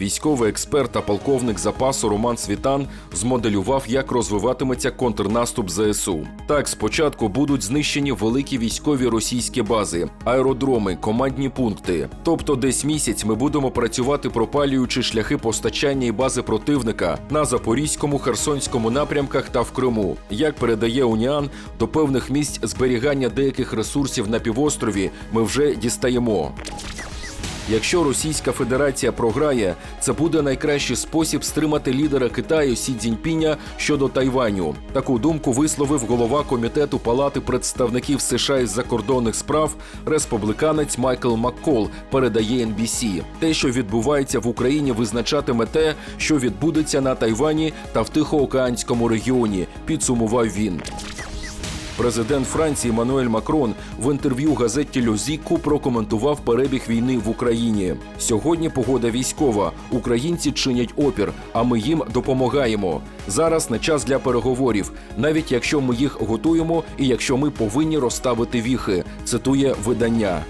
Військовий експерт та полковник запасу Роман Світан змоделював, як розвиватиметься контрнаступ ЗСУ. Так, спочатку будуть знищені великі військові російські бази, аеродроми, командні пункти. Тобто, десь місяць ми будемо працювати, пропалюючи шляхи постачання і бази противника на запорізькому, херсонському напрямках та в Криму. Як передає Уніан, до певних місць зберігання деяких ресурсів на півострові ми вже дістаємо. Якщо Російська Федерація програє, це буде найкращий спосіб стримати лідера Китаю Сі Цзіньпіня щодо Тайваню. Таку думку висловив голова комітету Палати представників США із закордонних справ республіканець Майкл Маккол. Передає NBC. Те, що відбувається в Україні, визначатиме те, що відбудеться на Тайвані та в Тихоокеанському регіоні. Підсумував він. Президент Франції Мануель Макрон в інтерв'ю газеті Льозіку прокоментував перебіг війни в Україні. Сьогодні погода військова. Українці чинять опір, а ми їм допомагаємо. Зараз не час для переговорів, навіть якщо ми їх готуємо і якщо ми повинні розставити віхи. Цитує видання.